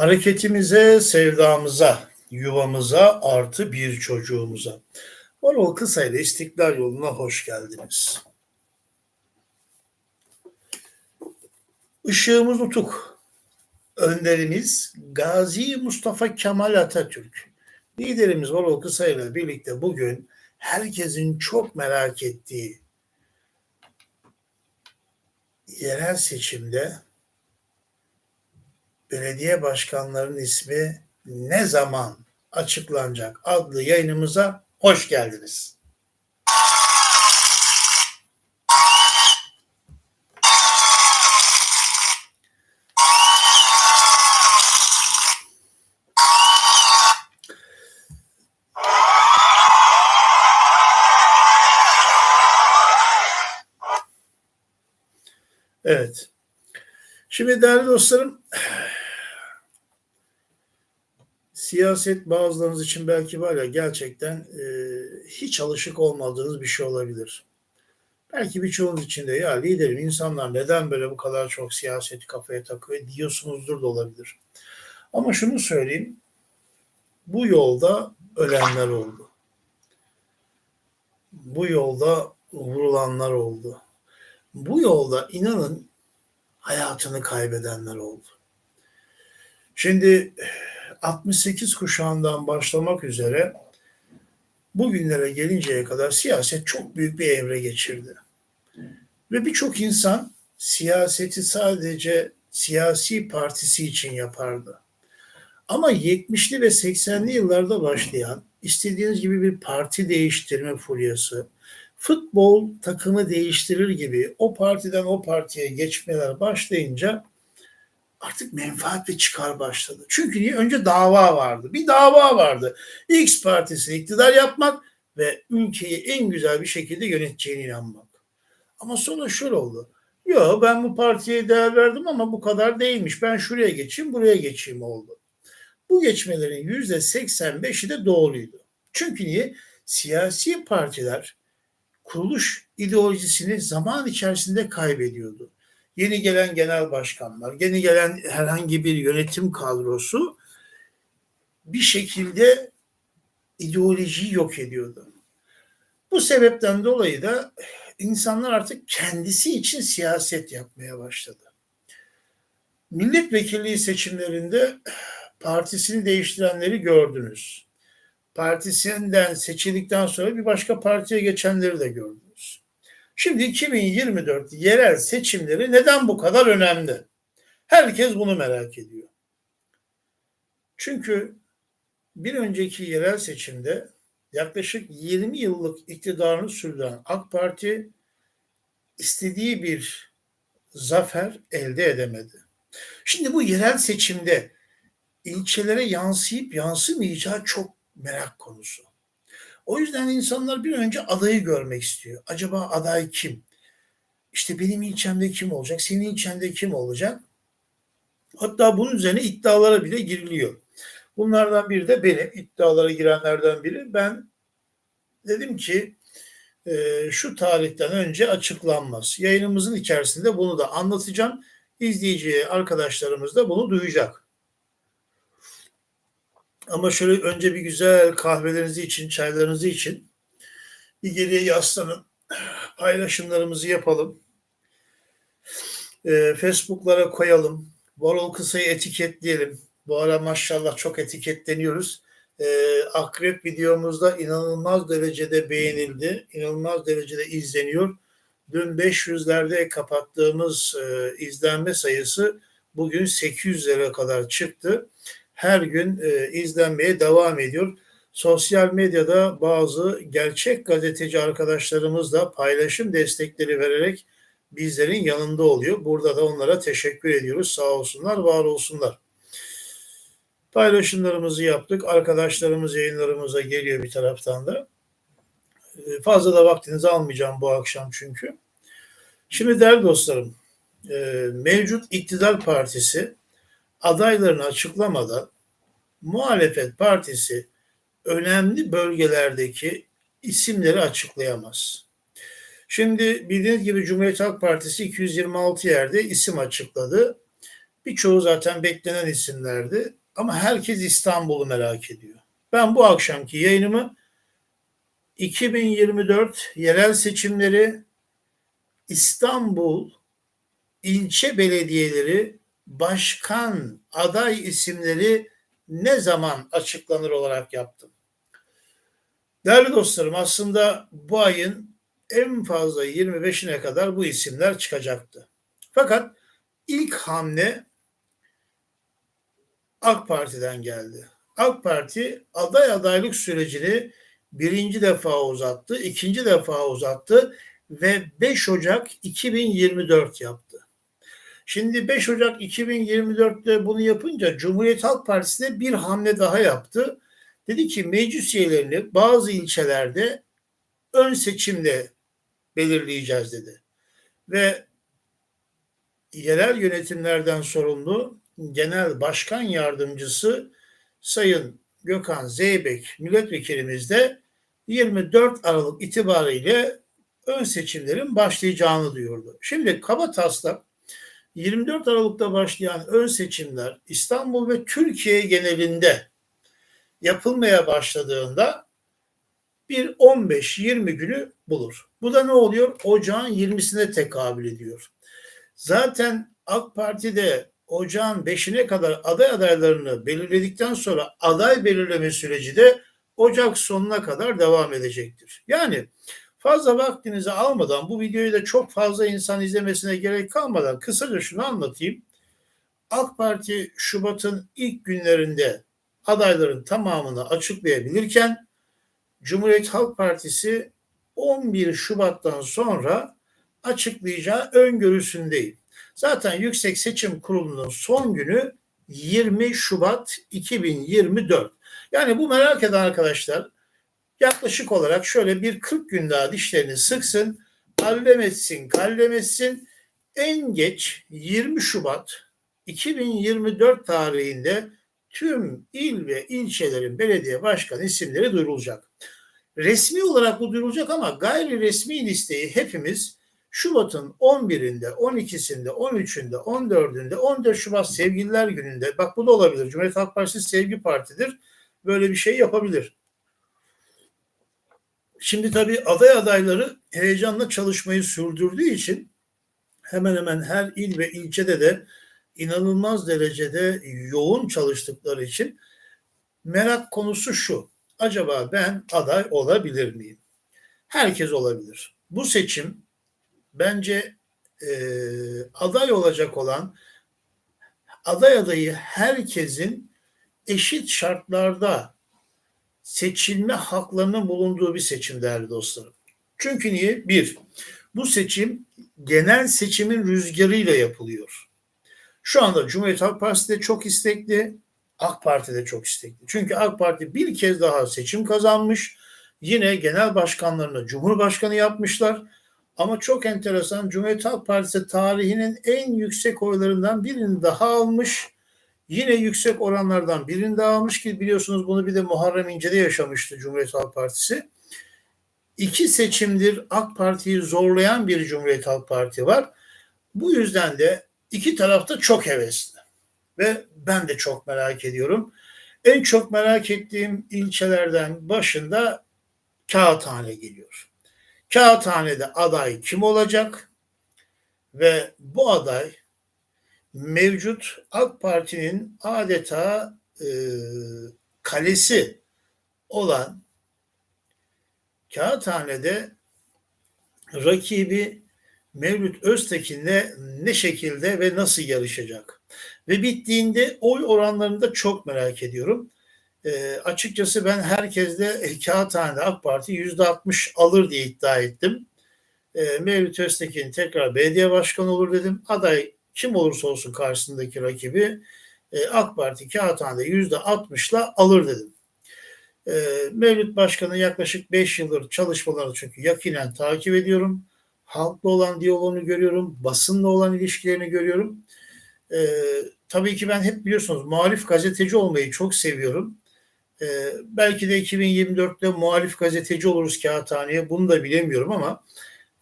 Hareketimize, sevdamıza, yuvamıza artı bir çocuğumuza. Varol Kısa İstiklal yoluna hoş geldiniz. Işığımız Utuk. Önderimiz Gazi Mustafa Kemal Atatürk. Liderimiz Varol Kısa birlikte bugün herkesin çok merak ettiği yerel seçimde belediye başkanlarının ismi ne zaman açıklanacak adlı yayınımıza hoş geldiniz. Evet. Şimdi değerli dostlarım siyaset bazılarınız için belki var ya gerçekten e, hiç alışık olmadığınız bir şey olabilir. Belki birçoğunuz için de ya liderim insanlar neden böyle bu kadar çok siyaseti kafaya takıyor diyorsunuzdur da olabilir. Ama şunu söyleyeyim. Bu yolda ölenler oldu. Bu yolda vurulanlar oldu. Bu yolda inanın hayatını kaybedenler oldu. Şimdi 68 kuşağından başlamak üzere bugünlere gelinceye kadar siyaset çok büyük bir evre geçirdi. Ve birçok insan siyaseti sadece siyasi partisi için yapardı. Ama 70'li ve 80'li yıllarda başlayan istediğiniz gibi bir parti değiştirme furyası, futbol takımı değiştirir gibi o partiden o partiye geçmeler başlayınca artık menfaat ve çıkar başladı. Çünkü niye? Önce dava vardı. Bir dava vardı. X partisini iktidar yapmak ve ülkeyi en güzel bir şekilde yöneteceğine inanmak. Ama sonra şöyle oldu. Yo ben bu partiye değer verdim ama bu kadar değilmiş. Ben şuraya geçeyim buraya geçeyim oldu. Bu geçmelerin yüzde 85'i de doğruydu. Çünkü niye? Siyasi partiler kuruluş ideolojisini zaman içerisinde kaybediyordu yeni gelen genel başkanlar, yeni gelen herhangi bir yönetim kadrosu bir şekilde ideolojiyi yok ediyordu. Bu sebepten dolayı da insanlar artık kendisi için siyaset yapmaya başladı. Milletvekilliği seçimlerinde partisini değiştirenleri gördünüz. Partisinden seçildikten sonra bir başka partiye geçenleri de gördünüz. Şimdi 2024 yerel seçimleri neden bu kadar önemli? Herkes bunu merak ediyor. Çünkü bir önceki yerel seçimde yaklaşık 20 yıllık iktidarını sürdüren AK Parti istediği bir zafer elde edemedi. Şimdi bu yerel seçimde ilçelere yansıyıp yansımayacağı çok merak konusu. O yüzden insanlar bir önce adayı görmek istiyor. Acaba aday kim? İşte benim ilçemde kim olacak? Senin ilçende kim olacak? Hatta bunun üzerine iddialara bile giriliyor. Bunlardan biri de benim iddialara girenlerden biri. Ben dedim ki e, şu tarihten önce açıklanmaz. Yayınımızın içerisinde bunu da anlatacağım. İzleyici arkadaşlarımız da bunu duyacak. Ama şöyle önce bir güzel kahvelerinizi için, çaylarınızı için bir geriye yaslanın. Paylaşımlarımızı yapalım. E, Facebook'lara koyalım. Varol Kısa'yı etiketleyelim. Bu ara maşallah çok etiketleniyoruz. E, akrep videomuzda inanılmaz derecede beğenildi. inanılmaz derecede izleniyor. Dün 500'lerde kapattığımız e, izlenme sayısı bugün 800'lere kadar çıktı her gün e, izlenmeye devam ediyor. Sosyal medyada bazı gerçek gazeteci arkadaşlarımız da paylaşım destekleri vererek bizlerin yanında oluyor. Burada da onlara teşekkür ediyoruz. Sağ olsunlar, var olsunlar. Paylaşımlarımızı yaptık. Arkadaşlarımız yayınlarımıza geliyor bir taraftan da. E, fazla da vaktinizi almayacağım bu akşam çünkü. Şimdi değerli dostlarım, e, mevcut iktidar partisi adaylarını açıklamadan muhalefet partisi önemli bölgelerdeki isimleri açıklayamaz. Şimdi bildiğiniz gibi Cumhuriyet Halk Partisi 226 yerde isim açıkladı Birçoğu zaten beklenen isimlerdi. Ama herkes İstanbul'u merak ediyor. Ben bu akşamki yayınımı 2024 yerel seçimleri İstanbul ilçe belediyeleri başkan aday isimleri ne zaman açıklanır olarak yaptım. Değerli dostlarım aslında bu ayın en fazla 25'ine kadar bu isimler çıkacaktı. Fakat ilk hamle AK Parti'den geldi. AK Parti aday adaylık sürecini birinci defa uzattı, ikinci defa uzattı ve 5 Ocak 2024 yaptı. Şimdi 5 Ocak 2024'te bunu yapınca Cumhuriyet Halk Partisi de bir hamle daha yaptı. Dedi ki meclis üyelerini bazı ilçelerde ön seçimle belirleyeceğiz dedi. Ve yerel yönetimlerden sorumlu Genel Başkan Yardımcısı Sayın Gökhan Zeybek milletvekilimiz de 24 Aralık itibariyle ön seçimlerin başlayacağını diyordu. Şimdi kaba taslak 24 Aralık'ta başlayan ön seçimler İstanbul ve Türkiye genelinde yapılmaya başladığında bir 15-20 günü bulur. Bu da ne oluyor? Ocağın 20'sine tekabül ediyor. Zaten AK Parti'de ocağın 5'ine kadar aday adaylarını belirledikten sonra aday belirleme süreci de Ocak sonuna kadar devam edecektir. Yani fazla vaktinizi almadan bu videoyu da çok fazla insan izlemesine gerek kalmadan kısaca şunu anlatayım. AK Parti Şubat'ın ilk günlerinde adayların tamamını açıklayabilirken Cumhuriyet Halk Partisi 11 Şubat'tan sonra açıklayacağı öngörüsündeyim. Zaten Yüksek Seçim Kurulu'nun son günü 20 Şubat 2024. Yani bu merak eden arkadaşlar yaklaşık olarak şöyle bir 40 gün daha dişlerini sıksın, kallem etsin. En geç 20 Şubat 2024 tarihinde tüm il ve ilçelerin belediye başkan isimleri duyurulacak. Resmi olarak bu duyurulacak ama gayri resmi listeyi hepimiz Şubat'ın 11'inde, 12'sinde, 13'ünde, 14'ünde, 14 Şubat Sevgililer Günü'nde, bak bu da olabilir. Cumhuriyet Halk Partisi sevgi partidir. Böyle bir şey yapabilir. Şimdi tabii aday adayları heyecanla çalışmayı sürdürdüğü için hemen hemen her il ve ilçede de inanılmaz derecede yoğun çalıştıkları için merak konusu şu. Acaba ben aday olabilir miyim? Herkes olabilir. Bu seçim bence e, aday olacak olan aday adayı herkesin eşit şartlarda seçilme haklarının bulunduğu bir seçim değerli dostlarım. Çünkü niye? Bir, bu seçim genel seçimin rüzgarıyla yapılıyor. Şu anda Cumhuriyet Halk Partisi de çok istekli, AK Parti de çok istekli. Çünkü AK Parti bir kez daha seçim kazanmış. Yine genel başkanlarını Cumhurbaşkanı yapmışlar. Ama çok enteresan Cumhuriyet Halk Partisi tarihinin en yüksek oylarından birini daha almış. Yine yüksek oranlardan birini daha almış ki biliyorsunuz bunu bir de Muharrem İnce'de yaşamıştı Cumhuriyet Halk Partisi. İki seçimdir AK Parti'yi zorlayan bir Cumhuriyet Halk Parti var. Bu yüzden de iki tarafta çok hevesli. Ve ben de çok merak ediyorum. En çok merak ettiğim ilçelerden başında Kağıthane geliyor. Kağıthane'de aday kim olacak? Ve bu aday mevcut AK Parti'nin adeta e, kalesi olan Kağıthane'de rakibi Mevlüt Öztekin'le ne şekilde ve nasıl yarışacak? Ve bittiğinde oy oranlarını da çok merak ediyorum. E, açıkçası ben herkesle e, Kağıthane'de AK Parti yüzde altmış alır diye iddia ettim. E, Mevlüt Öztekin tekrar belediye başkanı olur dedim. Aday kim olursa olsun karşısındaki rakibi e, AK Parti Kağıthane'de yüzde altmışla alır dedim. E, Mevlüt Başkanı yaklaşık beş yıldır çalışmalarını çünkü yakinen takip ediyorum. Halkla olan diyaloğunu görüyorum. Basınla olan ilişkilerini görüyorum. E, tabii ki ben hep biliyorsunuz muhalif gazeteci olmayı çok seviyorum. E, belki de 2024'te muhalif gazeteci oluruz Kağıthane'ye bunu da bilemiyorum ama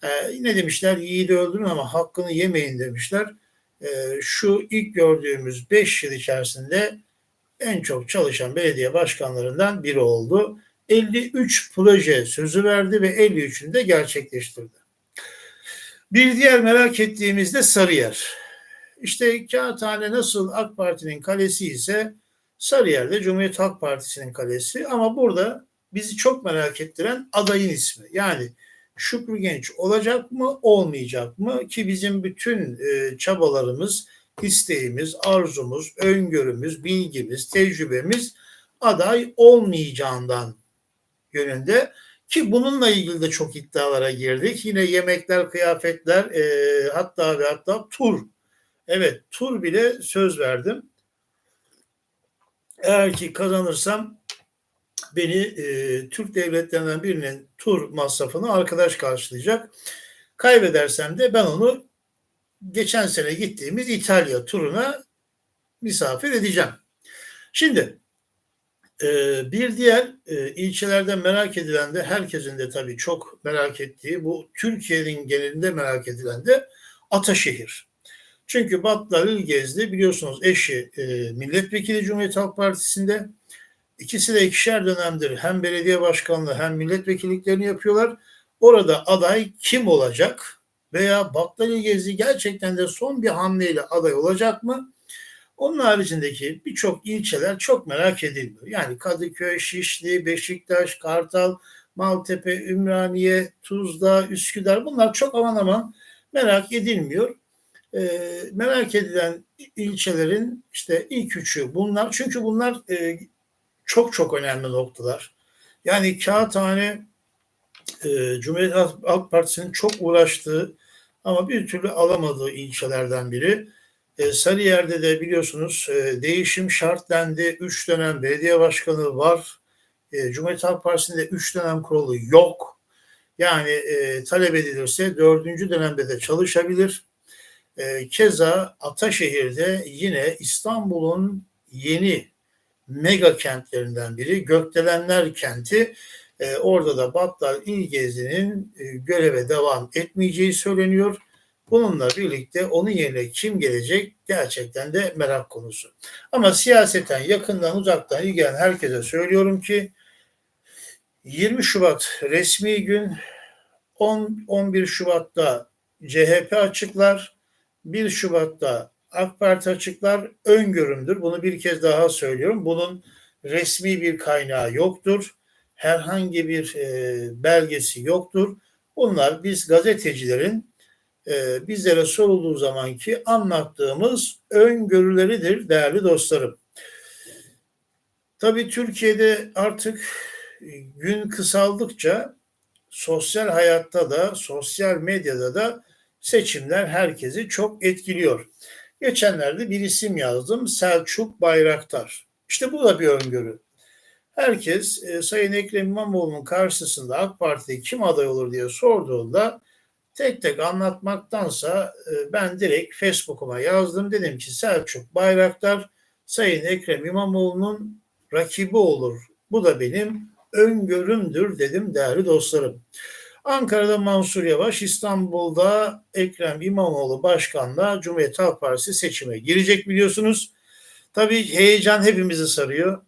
e, ne demişler yiğidi öldürün ama hakkını yemeyin demişler. E, şu ilk gördüğümüz 5 yıl içerisinde en çok çalışan belediye başkanlarından biri oldu. 53 proje sözü verdi ve 53'ünü de gerçekleştirdi. Bir diğer merak ettiğimiz de Sarıyer. İşte Kağıthane nasıl AK Parti'nin kalesi ise Sarıyer'de Cumhuriyet Halk Partisi'nin kalesi ama burada bizi çok merak ettiren adayın ismi. Yani Şükrü Genç olacak mı olmayacak mı ki bizim bütün e, çabalarımız, isteğimiz, arzumuz, öngörümüz, bilgimiz, tecrübemiz aday olmayacağından yönünde ki bununla ilgili de çok iddialara girdik. Yine yemekler, kıyafetler e, hatta ve hatta tur. Evet tur bile söz verdim. Eğer ki kazanırsam beni e, Türk devletlerinden birinin tur masrafını arkadaş karşılayacak. Kaybedersem de ben onu geçen sene gittiğimiz İtalya turuna misafir edeceğim. Şimdi e, bir diğer e, ilçelerden merak edilen de herkesin de tabii çok merak ettiği bu Türkiye'nin genelinde merak edilen de Ataşehir. Çünkü Battal İlgezdi biliyorsunuz eşi e, milletvekili Cumhuriyet Halk Partisi'nde İkisi de ikişer dönemdir hem belediye başkanlığı hem milletvekilliklerini yapıyorlar. Orada aday kim olacak veya Baklali Gezi gerçekten de son bir hamleyle aday olacak mı? Onun haricindeki birçok ilçeler çok merak edilmiyor. Yani Kadıköy, Şişli, Beşiktaş, Kartal, Maltepe, Ümraniye, Tuzla, Üsküdar bunlar çok aman aman merak edilmiyor. E, merak edilen ilçelerin işte ilk üçü bunlar. Çünkü bunlar e, çok çok önemli noktalar. Yani kağıthane e, Cumhuriyet Halk Partisi'nin çok uğraştığı ama bir türlü alamadığı ilçelerden biri. E, Sarıyer'de de biliyorsunuz e, değişim şart. Üç dönem belediye başkanı var. E, Cumhuriyet Halk Partisi'nde üç dönem kurulu yok. Yani e, talep edilirse dördüncü dönemde de çalışabilir. E, keza Ataşehir'de yine İstanbul'un yeni mega kentlerinden biri. Gökdelenler kenti. E, orada da Battal İl Gezi'nin e, göreve devam etmeyeceği söyleniyor. Bununla birlikte onun yerine kim gelecek gerçekten de merak konusu. Ama siyaseten yakından uzaktan ilgilenen herkese söylüyorum ki 20 Şubat resmi gün 10 11 Şubat'ta CHP açıklar, 1 Şubat'ta AK Parti açıklar öngörümdür. Bunu bir kez daha söylüyorum. Bunun resmi bir kaynağı yoktur. Herhangi bir e, belgesi yoktur. Bunlar biz gazetecilerin e, bizlere sorulduğu zamanki anlattığımız öngörüleridir değerli dostlarım. Tabii Türkiye'de artık gün kısaldıkça sosyal hayatta da sosyal medyada da seçimler herkesi çok etkiliyor. Geçenlerde bir isim yazdım. Selçuk Bayraktar. İşte bu da bir öngörü. Herkes e, Sayın Ekrem İmamoğlu'nun karşısında AK Parti'de kim aday olur diye sorduğunda tek tek anlatmaktansa e, ben direkt Facebook'uma yazdım. Dedim ki Selçuk Bayraktar Sayın Ekrem İmamoğlu'nun rakibi olur. Bu da benim öngörümdür dedim değerli dostlarım. Ankara'da Mansur Yavaş, İstanbul'da Ekrem İmamoğlu başkanla Cumhuriyet Halk Partisi seçime girecek biliyorsunuz. Tabii heyecan hepimizi sarıyor.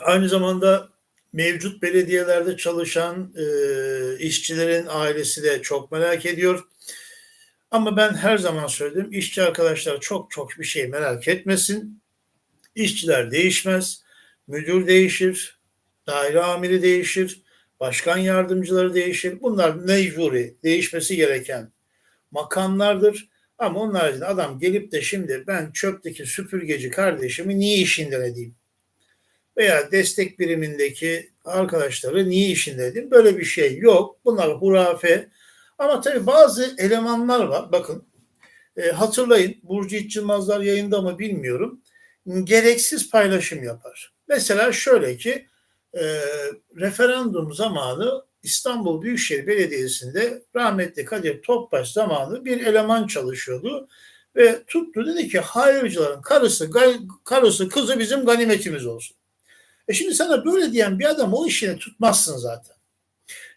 Aynı zamanda mevcut belediyelerde çalışan e, işçilerin ailesi de çok merak ediyor. Ama ben her zaman söyledim işçi arkadaşlar çok çok bir şey merak etmesin. İşçiler değişmez, müdür değişir, daire amiri değişir, başkan yardımcıları değişir. Bunlar mecburi değişmesi gereken makamlardır. Ama onun haricinde adam gelip de şimdi ben çöpteki süpürgeci kardeşimi niye işinden edeyim? Veya destek birimindeki arkadaşları niye işinden edeyim? Böyle bir şey yok. Bunlar hurafe. Ama tabii bazı elemanlar var. Bakın e, hatırlayın Burcu İçilmazlar yayında mı bilmiyorum. Gereksiz paylaşım yapar. Mesela şöyle ki e, referandum zamanı İstanbul Büyükşehir Belediyesi'nde rahmetli Kadir Topbaş zamanı bir eleman çalışıyordu ve tuttu dedi ki hayırcıların karısı karısı kızı bizim ganimetimiz olsun. E şimdi sana böyle diyen bir adam o işini tutmazsın zaten.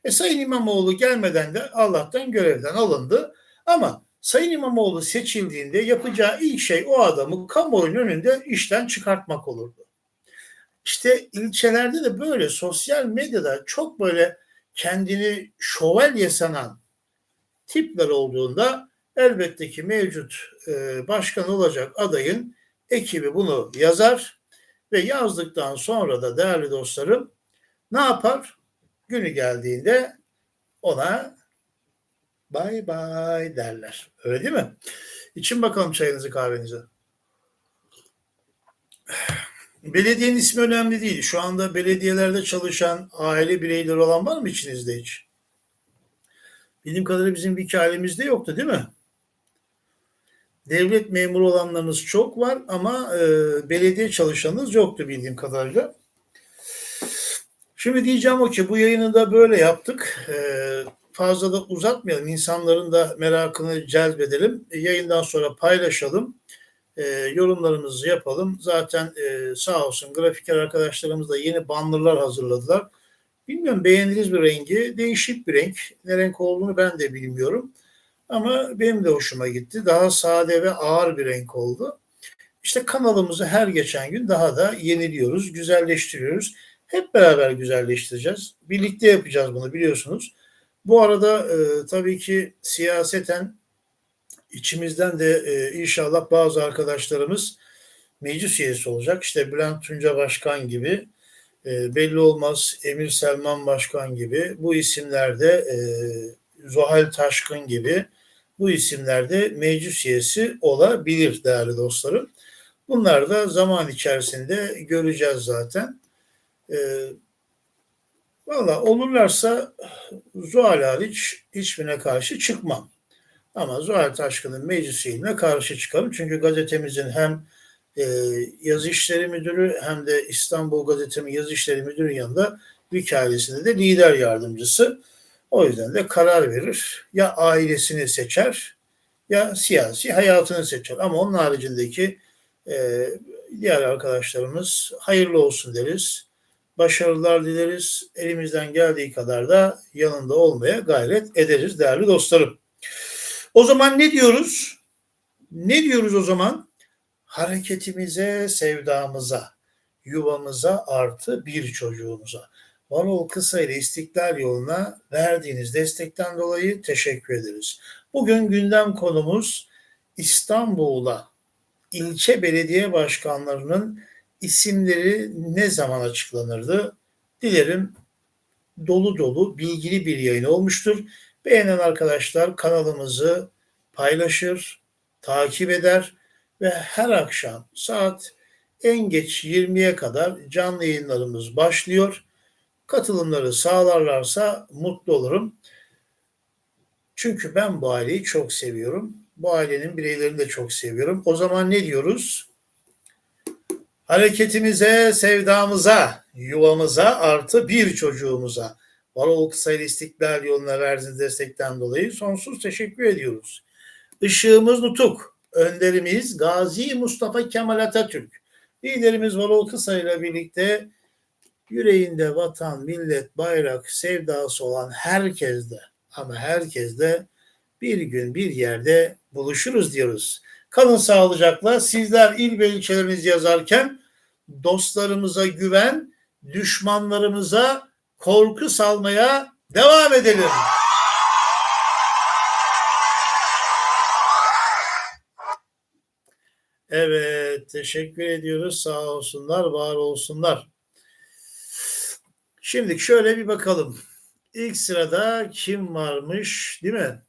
E Sayın İmamoğlu gelmeden de Allah'tan görevden alındı ama Sayın İmamoğlu seçildiğinde yapacağı ilk şey o adamı kamuoyunun önünde işten çıkartmak olurdu. İşte ilçelerde de böyle sosyal medyada çok böyle kendini şövalye sanan tipler olduğunda elbette ki mevcut e, başkan olacak adayın ekibi bunu yazar ve yazdıktan sonra da değerli dostlarım ne yapar? Günü geldiğinde ona bay bay derler. Öyle değil mi? İçin bakalım çayınızı kahvenizi. Belediyenin ismi önemli değil. Şu anda belediyelerde çalışan aile bireyleri olan var mı içinizde hiç? Bildiğim kadarıyla bizim bir ailemizde yoktu değil mi? Devlet memuru olanlarınız çok var ama e, belediye çalışanınız yoktu bildiğim kadarıyla. Şimdi diyeceğim o ki bu yayını da böyle yaptık. E, fazla da uzatmayalım. İnsanların da merakını celbedelim. E, yayından sonra paylaşalım. E, yorumlarımızı yapalım. Zaten e, sağ olsun grafiker arkadaşlarımız da yeni bannerlar hazırladılar. Bilmiyorum beğendiniz bir rengi. Değişik bir renk. Ne renk olduğunu ben de bilmiyorum. Ama benim de hoşuma gitti. Daha sade ve ağır bir renk oldu. İşte kanalımızı her geçen gün daha da yeniliyoruz, güzelleştiriyoruz. Hep beraber güzelleştireceğiz. Birlikte yapacağız bunu biliyorsunuz. Bu arada e, tabii ki siyaseten içimizden de e, inşallah bazı arkadaşlarımız meclis üyesi olacak. İşte Bülent Tunca Başkan gibi, e, belli olmaz Emir Selman Başkan gibi, bu isimlerde e, Zuhal Taşkın gibi bu isimlerde meclis üyesi olabilir değerli dostlarım. Bunlar da zaman içerisinde göreceğiz zaten. E, Valla olurlarsa Zuhal hariç hiçbirine karşı çıkmam. Ama Zuhal Taşkın'ın meclis üyeline karşı çıkarım. Çünkü gazetemizin hem e, yazı işleri müdürü hem de İstanbul Gazetemi yazı işleri müdürü yanında vekaletinde de lider yardımcısı. O yüzden de karar verir. Ya ailesini seçer ya siyasi hayatını seçer. Ama onun haricindeki e, diğer arkadaşlarımız hayırlı olsun deriz. Başarılar dileriz. Elimizden geldiği kadar da yanında olmaya gayret ederiz değerli dostlarım. O zaman ne diyoruz? Ne diyoruz o zaman? Hareketimize, sevdamıza, yuvamıza artı bir çocuğumuza. Varol Kısa ile İstiklal yoluna verdiğiniz destekten dolayı teşekkür ederiz. Bugün gündem konumuz İstanbul'a ilçe belediye başkanlarının isimleri ne zaman açıklanırdı? Dilerim dolu dolu bilgili bir yayın olmuştur. Beğenen arkadaşlar kanalımızı paylaşır, takip eder ve her akşam saat en geç 20'ye kadar canlı yayınlarımız başlıyor. Katılımları sağlarlarsa mutlu olurum. Çünkü ben bu aileyi çok seviyorum. Bu ailenin bireylerini de çok seviyorum. O zaman ne diyoruz? Hareketimize, sevdamıza, yuvamıza artı bir çocuğumuza. Varol Kısaylı İstiklal yoluna verdiğiniz destekten dolayı sonsuz teşekkür ediyoruz. Işığımız Nutuk, önderimiz Gazi Mustafa Kemal Atatürk, liderimiz Varol Kısa ile birlikte yüreğinde vatan, millet, bayrak sevdası olan herkeste ama herkeste bir gün bir yerde buluşuruz diyoruz. Kalın sağlıcakla. Sizler il ve yazarken dostlarımıza güven, düşmanlarımıza korku salmaya devam edelim. Evet, teşekkür ediyoruz. Sağ olsunlar, var olsunlar. Şimdi şöyle bir bakalım. İlk sırada kim varmış, değil mi?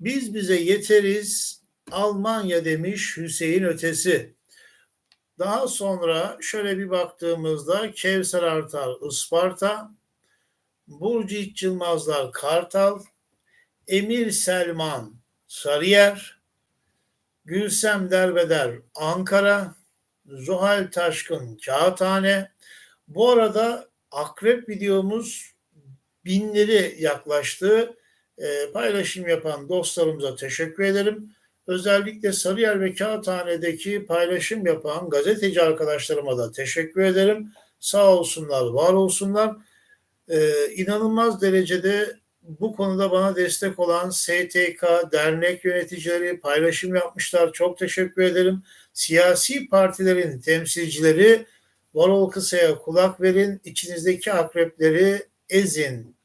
Biz bize yeteriz, Almanya demiş Hüseyin Ötesi. Daha sonra şöyle bir baktığımızda Kevser Artar Isparta, Burcu İç Yılmazlar Kartal, Emir Selman Sarıyer, Gülsem Derbeder Ankara, Zuhal Taşkın Kağıthane. Bu arada akrep videomuz binleri yaklaştı. E, paylaşım yapan dostlarımıza teşekkür ederim. Özellikle Sarıyer ve Kağıthane'deki paylaşım yapan gazeteci arkadaşlarıma da teşekkür ederim. Sağ olsunlar, var olsunlar. Ee, inanılmaz derecede bu konuda bana destek olan STK, dernek yöneticileri paylaşım yapmışlar. Çok teşekkür ederim. Siyasi partilerin temsilcileri Varol Kısa'ya kulak verin, içinizdeki akrepleri ezin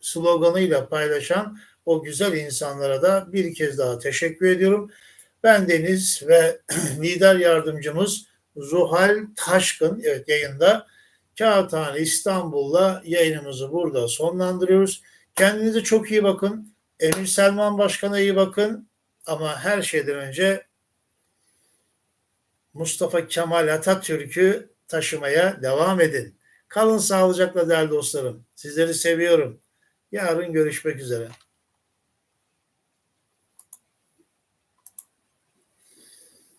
sloganıyla paylaşan o güzel insanlara da bir kez daha teşekkür ediyorum. Ben Deniz ve lider yardımcımız Zuhal Taşkın evet yayında Kağıthane İstanbul'la yayınımızı burada sonlandırıyoruz. Kendinize çok iyi bakın. Emir Selman Başkan'a iyi bakın. Ama her şeyden önce Mustafa Kemal Atatürk'ü taşımaya devam edin. Kalın sağlıcakla değerli dostlarım. Sizleri seviyorum. Yarın görüşmek üzere.